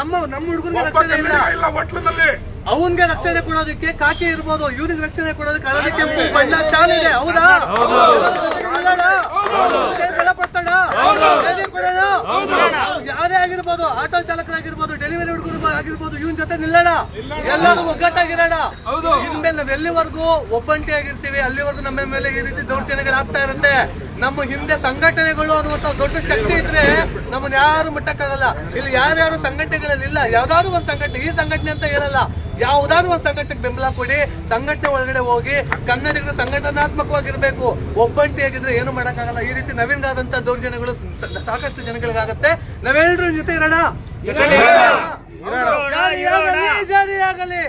ನಮ್ಮ ನಮ್ಮ ಒಬ್ಬ ರಕ್ಷಣೆ ಇಲ್ಲ. ಅವನ್ಗೆ ರಕ್ಷಣೆ ಕೊಡೋದಕ್ಕೆ ಕಾಕಿ ಇರ್ಬೋದು ಇವ್ರಿಗೆ ರಕ್ಷಣೆ ಕೊಡೋದಕ್ಕೆ ಹಳದಿ ಕೆಂಪು ಬಣ್ಣ ಶಾಲೆ ಇದೆ ಹೌದಾ? ಯಾರೇ ಆಗಿರ್ಬೋದು ಆಟೋ ಚಾಲಕರಾಗಿರ್ಬೋದು ಡೆಲಿವರಿ ಹುಡುಗರು ಆಗಿರ್ಬೋದು ಇವನ್ ಜೊತೆ ನಿಲ್ಲೋಣ. ಎಲ್ಲರೂ ಒಗ್ಗಟ್ಟಾಗಿರೋಣ. ಇನ್ಮೇಲೆ ನಾವ್ ಎಲ್ಲಿವರೆಗೂ ಒಬ್ಬಂಟಿ ಆಗಿರ್ತೀವಿ ಅಲ್ಲಿವರೆಗೂ ನಮ್ಮ ಮೇಲೆ ಈ ರೀತಿ ದೌರ್ಜನ್ಯಗಳಾಗ್ತಾ ಇರುತ್ತೆ. ನಮ್ಮ ಹಿಂದೆ ಸಂಘಟನೆಗಳು ಅನ್ನುವಂತ ದೊಡ್ಡ ಶಕ್ತಿ ಇದ್ರೆ ನಮ್ಮನ್ನ ಯಾರು ಮುಟ್ಟಕ್ಕಾಗಲ್ಲ. ಇಲ್ಲಿ ಯಾರ್ಯಾರು ಸಂಘಟನೆಗಳಲ್ಲಿ ಇಲ್ಲ ಯಾವ್ದಾದ್ರು ಒಂದ್ ಸಂಘಟನೆ ಈ ಸಂಘಟನೆ ಅಂತ ಹೇಳಲ್ಲ. ಯಾವ್ದಾದ್ರು ಒಂದು ಸಂಘಟನೆಗೆ ಬೆಂಬಲ ಕೊಡಿ ಸಂಘಟನೆ ಒಳಗಡೆ ಹೋಗಿ ಕನ್ನಡಿಗರು ಸಂಘಟನಾತ್ಮಕವಾಗಿರ್ಬೇಕು. ಒಬ್ಬಂಟಿಯಾಗಿದ್ರೆ ಏನು ಮಾಡಕ್ಕಾಗಲ್ಲ. ಈ ರೀತಿ ನವೀನ್ಗಾದಂತ ದೌರ್ಜನ್ಯಗಳು ಸಾಕಷ್ಟು ಜನಗಳಿಗಾಗತ್ತೆ. ನಾವೆಲ್ಲರೂ ಜೊತೆ ಇರೋಣ. ಜಾರಿಯಾಗಲಿ ಜಾರಿಯಾಗಲಿ.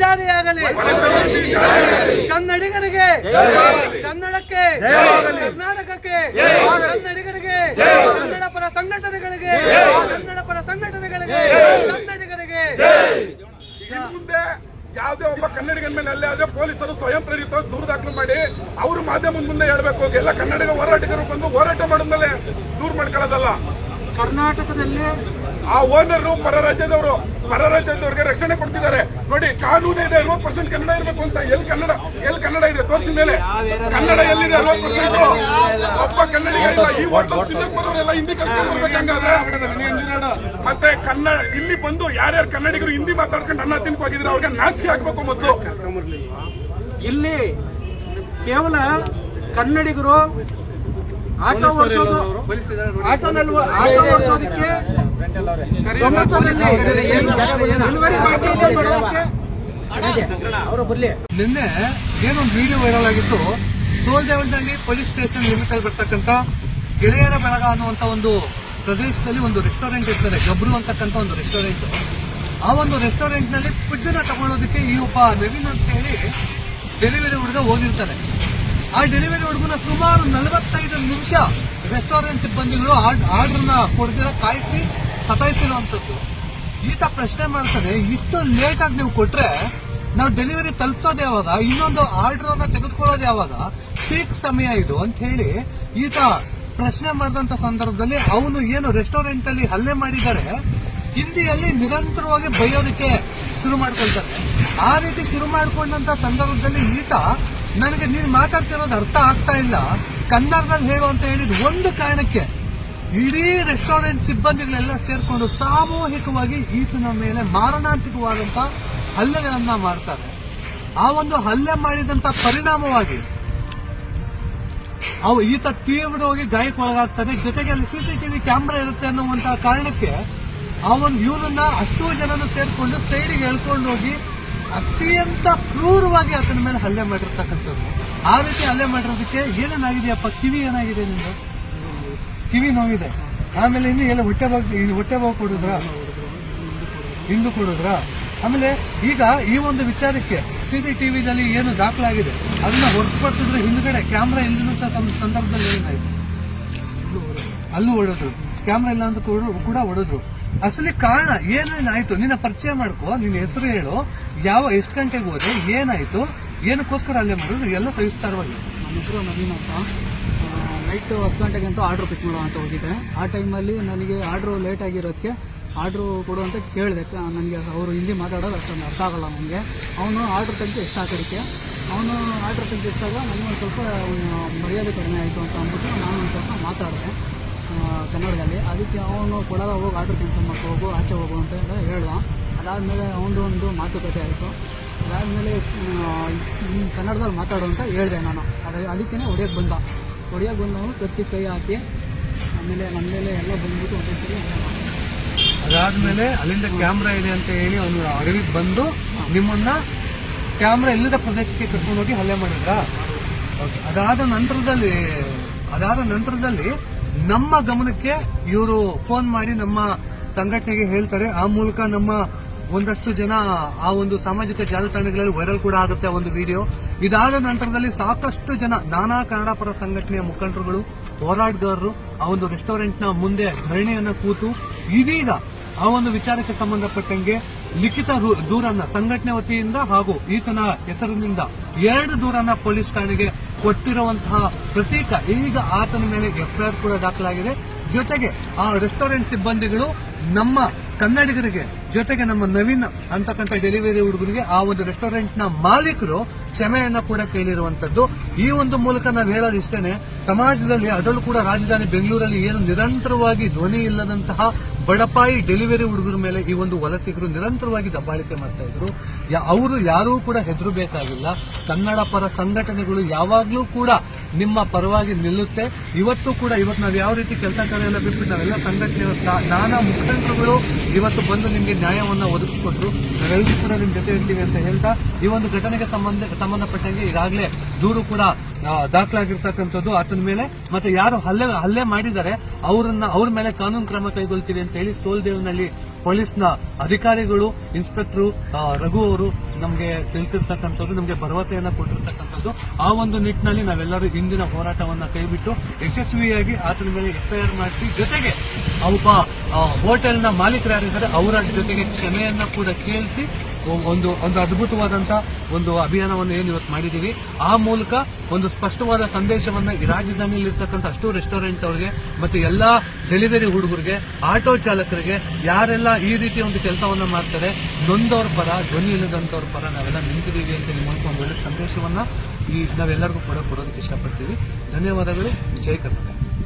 ಜಾರಿಯಾಗಲಿ ಕನ್ನಡಿಗರಿಗೆ ಕನ್ನಡಕ್ಕೆ ಕರ್ನಾಟಕಕ್ಕೆ ಕನ್ನಡಿಗರಿಗೆ ಕನ್ನಡ ಪರ ಸಂಘಟನೆಗಳಿಗೆ ಕನ್ನಡ ಪರ ಸಂಘಟನೆಗಳಿಗೆ ಇನ್ ಮುಂದೆ ಯಾವುದೇ ಒಬ್ಬ ಕನ್ನಡಿಗನ ಮೇಲೆ ಅಲ್ಲೇ ಆದ್ರೆ ಪೊಲೀಸರು ಸ್ವಯಂ ಪ್ರೇರಿತ ದೂರು ದಾಖಲು ಮಾಡಿ ಅವರು ಮಾಧ್ಯಮದ ಮುಂದೆ ಹೇಳ್ಬೇಕು ಎಲ್ಲ ಕನ್ನಡಿಗ ಹೋರಾಟಗಾರರು ಬಂದು ಹೋರಾಟ ಮಾಡಿದ್ಮೇಲೆ ದೂರು ಮಾಡ್ಕೊಳ್ಳೋದಲ್ಲ. ಕರ್ನಾಟಕದಲ್ಲಿ ಆ ಓನರು ಪರ ರಾಜ್ಯದವರು ಪರ ರಾಜ್ಯದವ್ರಿಗೆ ರಕ್ಷಣೆ ಕೊಡ್ತಿದ್ದಾರೆ. ನೋಡಿ, ಕಾನೂನು ಇದೆ, ಅರವತ್ತು ಪರ್ಸೆಂಟ್ ಕನ್ನಡ ಇರಬೇಕು ಅಂತ. ಎಲ್ಲಿ ಕನ್ನಡ ಎಲ್ಲಿ ಕನ್ನಡ ಇದೆ? ತೋರಿಸಿದ ಮೇಲೆ ಕನ್ನಡ ಎಲ್ಲಿದೆ? ಅರವತ್ತು ಪರ್ಸೆಂಟ್ ಒಬ್ಬ ಕನ್ನಡಿಗ ಇಲ್ಲ ಈ ಹಿಂದಿ ಬರ್ಬೇಕಂಗಾದ್ರೆ ಮತ್ತೆ ಕನ್ನಡ, ಇಲ್ಲಿ ಬಂದು ಯಾರ್ಯಾರು ಕನ್ನಡಿಗರು ಹಿಂದಿ ಮಾತಾಡ್ಕೊಂಡು ಅನ್ನ ತಿನ್ಕೊ ಹೋಗಿದ್ರೆ, ಅವ್ರಿಗೆ ನಾಚಿಕೆ ಹಾಕ್ಬೇಕು ಮೊದಲು. ಇಲ್ಲಿ ಕೇವಲ ಕನ್ನಡಿಗರು ಆಟೋ ಓಡಿಸೋದು ಆಟೋದಲ್ಲಿ ಆಟೋ ಓಡಿಸೋದಕ್ಕೆ ನಿನ್ನೆ ಏನೊಂದು ವಿಡಿಯೋ ವೈರಲ್ ಆಗಿತ್ತು. ಸೋಲ್ದೇವಲ್ನಲ್ಲಿ ಪೊಲೀಸ್ ಸ್ಟೇಷನ್ ಲಿಮಿಟ್ ಅಲ್ಲಿ ಬರ್ತಕ್ಕಂತ ಗೆಳೆಯರ ಬೆಳಗ ಅನ್ನುವಂತ ಒಂದು ಪ್ರದೇಶದಲ್ಲಿ ಒಂದು ರೆಸ್ಟೋರೆಂಟ್ ಇರ್ತದೆ. ಗಬ್ರು ಅಂತಕ್ಕಂಥ ಒಂದು ರೆಸ್ಟೋರೆಂಟ್. ಆ ಒಂದು ರೆಸ್ಟೋರೆಂಟ್ನಲ್ಲಿ ಫುಡ್ನ ತಗೊಳ್ಳೋದಕ್ಕೆ ಈ ಒಬ್ಬ ನವೀನ್ ಅಂತ ಹೇಳಿ ಡೆಲಿವರಿ ಹುಡುಗ ಹೋಗಿರ್ತಾನೆ ಆ ಡೆಲಿವರಿ ಹುಡುಗನ ಸುಮಾರು ನಲವತ್ತೈದು ನಿಮಿಷ ರೆಸ್ಟೋರೆಂಟ್ ಸಿಬ್ಬಂದಿಗಳು ಆರ್ಡರ್ನ ಕೊಡದಿರ ಕಾಯಿಸಿ ಸತಾಯಿಸಿರುವಂತದ್ದು ಈತ ಪ್ರಶ್ನೆ ಮಾಡ್ತಾರೆ ಇಷ್ಟು ಲೇಟ್ ಆಗಿ ನೀವು ಕೊಟ್ರೆ ನಾವು ಡೆಲಿವರಿ ತಲುಪಿಸೋದು ಯಾವಾಗ? ಇನ್ನೊಂದು ಆರ್ಡರ್ ಅನ್ನ ತೆಗೆದುಕೊಳ್ಳೋದು ಯಾವಾಗ? ಪೀಕ್ ಸಮಯ ಇದು. ಅಂತ ಹೇಳಿ ಈತ ಪ್ರಶ್ನೆ ಮಾಡಿದಂತ ಸಂದರ್ಭದಲ್ಲಿ ಅವನು ಏನು ರೆಸ್ಟೋರೆಂಟ್ ಅಲ್ಲಿ ಹಲ್ಲೆ ಮಾಡಿದ್ದಾರೆ ಹಿಂದಿಯಲ್ಲಿ ನಿರಂತರವಾಗಿ ಬೈಯೋದಕ್ಕೆ ಶುರು ಮಾಡ್ಕೊಳ್ತಾರೆ ಆ ರೀತಿ ಶುರು ಮಾಡ್ಕೊಂಡಂತ ಸಂದರ್ಭದಲ್ಲಿ ಈತ ನನಗೆ ನೀನು ಮಾತಾಡ್ತಿರೋದು ಅರ್ಥ ಆಗ್ತಾ ಇಲ್ಲ. ಕನ್ನಡದಲ್ಲಿ ಹೇಳು ಅಂತ ಹೇಳಿದ ಒಂದು ಕಾರಣಕ್ಕೆ. ಇಡೀ ರೆಸ್ಟೋರೆಂಟ್ ಸಿಬ್ಬಂದಿಗಳೆಲ್ಲ ಸೇರ್ಕೊಂಡು ಸಾಮೂಹಿಕವಾಗಿ ಈತನ ಮೇಲೆ ಮಾರಣಾಂತಿಕವಾದಂತ ಹಲ್ಲೆಗಳನ್ನ ಮಾಡ್ತಾರೆ. ಆ ಒಂದು ಹಲ್ಲೆ ಮಾಡಿದಂತ ಪರಿಣಾಮವಾಗಿ ಅವು ಈತ ತೀವ್ರವಾಗಿ ಗಾಯಕ್ಕೊಳಗಾಗ್ತಾನೆ ಜೊತೆಗೆ ಅಲ್ಲಿ ಸಿಸಿಟಿವಿ ಕ್ಯಾಮೆರಾ ಇರುತ್ತೆ ಅನ್ನುವಂತಹ ಕಾರಣಕ್ಕೆ ಆ ಒಂದು ಇವನನ್ನ ಅಷ್ಟೂ ಜನನ ಸೇರ್ಕೊಂಡು ಸೈಡ್ಗೆ ಎಳ್ಕೊಂಡು ಹೋಗಿ ಅತ್ಯಂತ ಕ್ರೂರವಾಗಿ ಆತನ ಮೇಲೆ ಹಲ್ಲೆ ಮಾಡಿರ್ತಕ್ಕಂಥದ್ದು ಆ ರೀತಿ ಹಲ್ಲೆ ಮಾಡಿರೋದಕ್ಕೆ ಏನೇನಾಗಿದೆಯಪ್ಪ ಕಿವಿ ಏನಾಗಿದೆ ನಿಂದು ಕಿವಿ ನೋವಿದೆ. ಆಮೇಲೆ ಇನ್ನು ಎಲ್ಲ ಹೊಟ್ಟೆ ಬಗ್ಗೆ ಹೊಟ್ಟೆ ಬಾವು ಕೊಡುದ್ರಾ? ಹಿಂದೂ ಕೊಡುದ್ರ? ಆಮೇಲೆ ಈಗ ಈ ಒಂದು ವಿಚಾರಕ್ಕೆ ಸಿಸಿಟಿವಿದಲ್ಲಿ ಏನು ದಾಖಲಾಗಿದೆ? ಅದನ್ನ ಹೊರತುಪಡಿಸಿದ್ರೆ ಹಿಂದ್ಗಡೆ ಕ್ಯಾಮ್ರಾ ಇಲ್ಲದಂತ ಸಂದರ್ಭದಲ್ಲಿ ಏನಾಯ್ತು? ಅಲ್ಲೂ ಹೊಡೆದ್ರು. ಕ್ಯಾಮ್ರಾ ಇಲ್ಲ ಅಂತ ಕೂಡ- ಹೊಡೆದ್ರು. ಅಸಲಿ ಕಾರಣ ಏನೇನಾಯ್ತು? ನಿನ್ನ ಪರಿಚಯ ಮಾಡ್ಕೋ, ನಿನ್ನ ಹೆಸರು ಹೇಳು. ಯಾವ, ಎಷ್ಟು ಗಂಟೆಗೆ ಹೋದೆ, ಏನಾಯ್ತು? ಏನಕ್ಕೋಸ್ಕರ ಅಲ್ಲೇ ಮಾಡಿದ್ರು? ಎಲ್ಲ ಸವಿಸ್ತಾರವಾಗಿ. ನಮ್ಮ ಹೆಸರು ನವೀನ್ ಅಂತ. ನೈಟ್ ಹತ್ತು ಗಂಟೆಗೆ ಅಂತ ಆರ್ಡ್ರ್ ಪಿಕ್ ಮಾಡೋ ಅಂತ ಹೋಗಿದ್ದೆ. ಆ ಟೈಮಲ್ಲಿ ನನಗೆ ಆರ್ಡ್ರು ಲೇಟ್ ಆಗಿರೋದಕ್ಕೆ ಆರ್ಡ್ರು ಕೊಡು ಅಂತ ಕೇಳಿದೆ. ನನಗೆ ಅವರು ಹಿಂದಿ ಮಾತಾಡೋದು ಅಷ್ಟೊಂದು ಅರ್ಥ ಆಗಲ್ಲ ನನಗೆ ಅವನು ಆರ್ಡ್ರ್ ತೆಗೆದು ಇಷ್ಟ ಹಾಕೋದಕ್ಕೆ? ಅವನು ಆರ್ಡ್ರ್ ತೆಗೆದು ಇಷ್ಟಾಗ ನನಗೆ ಒಂದು ಸ್ವಲ್ಪ ಮರ್ಯಾದೆ ಕಡಿಮೆ ಆಯಿತು ಅಂತ ಅಂದ್ಬಿಟ್ಟು ನಾನು ಒಂದು ಸ್ವಲ್ಪ ಮಾತಾಡಿದೆ. ಕನ್ನಡದಲ್ಲಿ. ಅದಕ್ಕೆ ಅವನು ಕೊಡಲ್ಲ ಹೋಗಿ, ಆರ್ಡ್ರ್ ಕ್ಯಾನ್ಸಲ್ ಹೋಗು, ಆಚೆ ಹೋಗು ಅಂತ ಹೇಳ್ದ. ಅದಾದಮೇಲೆ ಅವನದು ಒಂದು ಮಾತುಕತೆ ಆಯಿತು. ಅದಾದಮೇಲೆ ಕನ್ನಡದಲ್ಲಿ ಮಾತಾಡು ಅಂತ ಹೇಳಿದೆ ನಾನು. ಅದೇ ಅದಕ್ಕೇ ಹೊಡಿಯೋಕ್ಕೆ ಬಂದ. ಹೊಡಿಯೋಕ್ಕೆ ಬಂದವನು ಕತ್ತಿ ಕೈ ಹಾಕಿ, ಆಮೇಲೆ ನಮ್ಮ ಮೇಲೆ ಎಲ್ಲ ಬಂದ್ಬಿಟ್ಟು ಒಂದೇ ಸರಿ ಅದಾದಮೇಲೆ ಅಲ್ಲಿಂದ ಕ್ಯಾಮ್ರಾ ಇದೆ ಅಂತ ಹೇಳಿ ಅವನು ಅಡವಿಗೆ ಬಂದು ನಿಮ್ಮನ್ನ ಕ್ಯಾಮ್ರಾ ಇಲ್ಲದ ಪ್ರದೇಶಕ್ಕೆ ಕರ್ಕೊಂಡೋಗಿ ಹಲ್ಲೆ ಮಾಡಿದ್ರ? ಅದಾದ ನಂತರದಲ್ಲಿ ಅದಾದ ನಂತರದಲ್ಲಿ ನಮ್ಮ ಗಮನಕ್ಕೆ ಇವರು ಫೋನ್ ಮಾಡಿ ನಮ್ಮ ಸಂಘಟನೆಗೆ ಹೇಳ್ತಾರೆ. ಆ ಮೂಲಕ ನಮ್ಮ ಒಂದಷ್ಟು ಜನ ಆ ಒಂದು ಸಾಮಾಜಿಕ ಜಾಲತಾಣಗಳಲ್ಲಿ ವೈರಲ್ ಕೂಡ ಆಗುತ್ತೆ ಒಂದು ವಿಡಿಯೋ ಇದಾದ ನಂತರದಲ್ಲಿ ಸಾಕಷ್ಟು ಜನ ನಾನಾ ಕನ್ನಡ ಪರ ಸಂಘಟನೆಯ ಮುಖಂಡರುಗಳು, ಹೋರಾಟಗಾರರು, ಆ ಒಂದು ರೆಸ್ಟೋರೆಂಟ್ನ ಮುಂದೆ ಧರಣಿಯನ್ನ ಕೂತು ಇದೀಗ ಆ ಒಂದು ವಿಚಾರಕ್ಕೆ ಸಂಬಂಧಪಟ್ಟಂಗೆ ಲಿಖಿತ ದೂರನ್ನ, ಸಂಘಟನೆ ವತಿಯಿಂದ ಹಾಗೂ ಈತನ ಹೆಸರಿನಿಂದ ಎರಡು ದೂರನ್ನ ಪೊಲೀಸ್ ಠಾಣೆಗೆ ಕೊಟ್ಟಿರುವಂತಹ ಪ್ರತೀಕ ಈಗ ಆತನ ಮೇಲೆ ಎಫ್ಐಆರ್ ಕೂಡ ದಾಖಲಾಗಿದೆ. ಜೊತೆಗೆ ಆ ರೆಸ್ಟೋರೆಂಟ್ ಸಿಬ್ಬಂದಿಗಳು ನಮ್ಮ ಕನ್ನಡಿಗರಿಗೆ, ಜೊತೆಗೆ ನಮ್ಮ ನವೀನ್ ಅಂತಕ್ಕಂಥ ಡೆಲಿವರಿ ಹುಡುಗರಿಗೆ, ಆ ಒಂದು ರೆಸ್ಟೋರೆಂಟ್ನ ಮಾಲೀಕರು ಕ್ಷಮೆಯನ್ನ ಕೂಡ ಕೇಳಿರುವಂತದ್ದು ಈ ಒಂದು ಮೂಲಕ ನಾವು ಹೇಳೋದು ಇಷ್ಟೇನೆ, ಸಮಾಜದಲ್ಲಿ ಅದರಲ್ಲೂ ಕೂಡ ರಾಜಧಾನಿ ಬೆಂಗಳೂರಲ್ಲಿ ಏನು ನಿರಂತರವಾಗಿ ಧ್ವನಿ ಇಲ್ಲದಂತಹ ಬಡಪಾಯಿ ಡೆಲಿವರಿ ಹುಡುಗರ ಮೇಲೆ ಈ ಒಂದು ವಲಸಿಗರು ನಿರಂತರವಾಗಿ ದಬ್ಬಾಳಿಕೆ ಮಾಡ್ತಾ ಇದ್ರು. ಅವರು ಯಾರೂ ಕೂಡ ಹೆದರಬೇಕಾಗಿಲ್ಲ. ಕನ್ನಡ ಪರ ಸಂಘಟನೆಗಳು ಯಾವಾಗಲೂ ಕೂಡ ನಿಮ್ಮ ಪರವಾಗಿ ನಿಲ್ಲುತ್ತೆ. ಇವತ್ತು ಕೂಡ ಇವತ್ತು ನಾವು ಯಾವ ರೀತಿ ಕೆಲಸ ಕಾರ್ಯ ಎಲ್ಲ ಬಿಟ್ಬಿಟ್ಟು ನಾವೆಲ್ಲ ಸಂಘಟನೆ ನಾನಾ ಮುಖಂಡರುಗಳು ಇವತ್ತು ಬಂದು ನಿಮಗೆ ನ್ಯಾಯವನ್ನು ಒದಗಿಸಿಕೊಟ್ರು. ನಾವೆಲ್ಲರೂ ಕೂಡ ನಿಮ್ಮ ಜೊತೆ ಇರ್ತೀವಿ ಅಂತ ಹೇಳ್ತಾ ಈ ಒಂದು ಘಟನೆಗೆ ಸಂಬಂಧ, ಸಂಬಂಧಪಟ್ಟಂಗೆ ಈಗಾಗಲೇ ದೂರು ಕೂಡ ದಾಖಲಾಗಿರ್ತಕ್ಕಂಥದ್ದು. ಆತನ ಮೇಲೆ ಮತ್ತೆ ಯಾರು ಹಲ್ಲೆ ಹಲ್ಲೆ ಮಾಡಿದ್ದಾರೆ ಅವರನ್ನ, ಅವ್ರ ಮೇಲೆ ಕಾನೂನು ಕ್ರಮ ಕೈಗೊಳ್ತೀವಿ ಅಂತ ಹೇಳಿ ಸೋಲ್ದೇವ್ನಲ್ಲಿ ಪೊಲೀಸ್ನ ಅಧಿಕಾರಿಗಳು, ಇನ್ಸ್ಪೆಕ್ಟರ್ ರಘು ಅವರು ನಮಗೆ ತಿಳಿಸಿರ್ತಕ್ಕಂಥದ್ದು, ನಮಗೆ ಭರವಸೆಯನ್ನ ಕೊಟ್ಟಿರ್ತಕ್ಕಂಥದ್ದು. ಆ ಒಂದು ನಿಟ್ಟಿನಲ್ಲಿ ನಾವೆಲ್ಲರೂ ಹಿಂದಿನ ಹೋರಾಟವನ್ನ ಕೈಬಿಟ್ಟು ಯಶಸ್ವಿಯಾಗಿ ಆತನ ಮೇಲೆ ಎಫ್ಐಆರ್ ಮಾಡಿಸಿ, ಜೊತೆಗೆ ಒಬ್ಬ ಹೋಟೆಲ್ನ ಮಾಲೀಕರು ಯಾರಿದ್ದಾರೆ ಅವರ ಜೊತೆಗೆ ಕ್ಷಮೆಯನ್ನ ಕೂಡ ಕೇಳಿಸಿ ಒಂದು ಒಂದು ಅದ್ಭುತವಾದಂತ ಒಂದು ಅಭಿಯಾನವನ್ನು ಏನು ಇವತ್ತು ಮಾಡಿದೀವಿ ಆ ಮೂಲಕ ಒಂದು ಸ್ಪಷ್ಟವಾದ ಸಂದೇಶವನ್ನು ಈ ರಾಜಧಾನಿಯಲ್ಲಿ ಇರ್ತಕ್ಕಂಥ ಅಷ್ಟು ರೆಸ್ಟೋರೆಂಟ್ ಅವರಿಗೆ ಮತ್ತು ಎಲ್ಲಾ ಡೆಲಿವರಿ ಹುಡುಗರಿಗೆ ಆಟೋ ಚಾಲಕರಿಗೆ, ಯಾರೆಲ್ಲ ಈ ರೀತಿ ಒಂದು ಕೆಲಸವನ್ನು ಮಾಡ್ತಾರೆ, ನೊಂದವ್ರ ಪರ, ಧ್ವನಿ ಇಲ್ಲದಂಥವ್ರ ಪರ ನಾವೆಲ್ಲ ನಿಂತಿದ್ದೀವಿ ಅಂತ ನಿಮ್ಮ ಒಂದು ಒಳ್ಳೆ ಸಂದೇಶವನ್ನು ಈ ನಾವೆಲ್ಲರಿಗೂ ಕೂಡ ಕೊಡೋದಕ್ಕೆ ಇಷ್ಟಪಡ್ತೀವಿ. ಧನ್ಯವಾದಗಳು. ಜೈ ಕರ್ನಾಟಕ.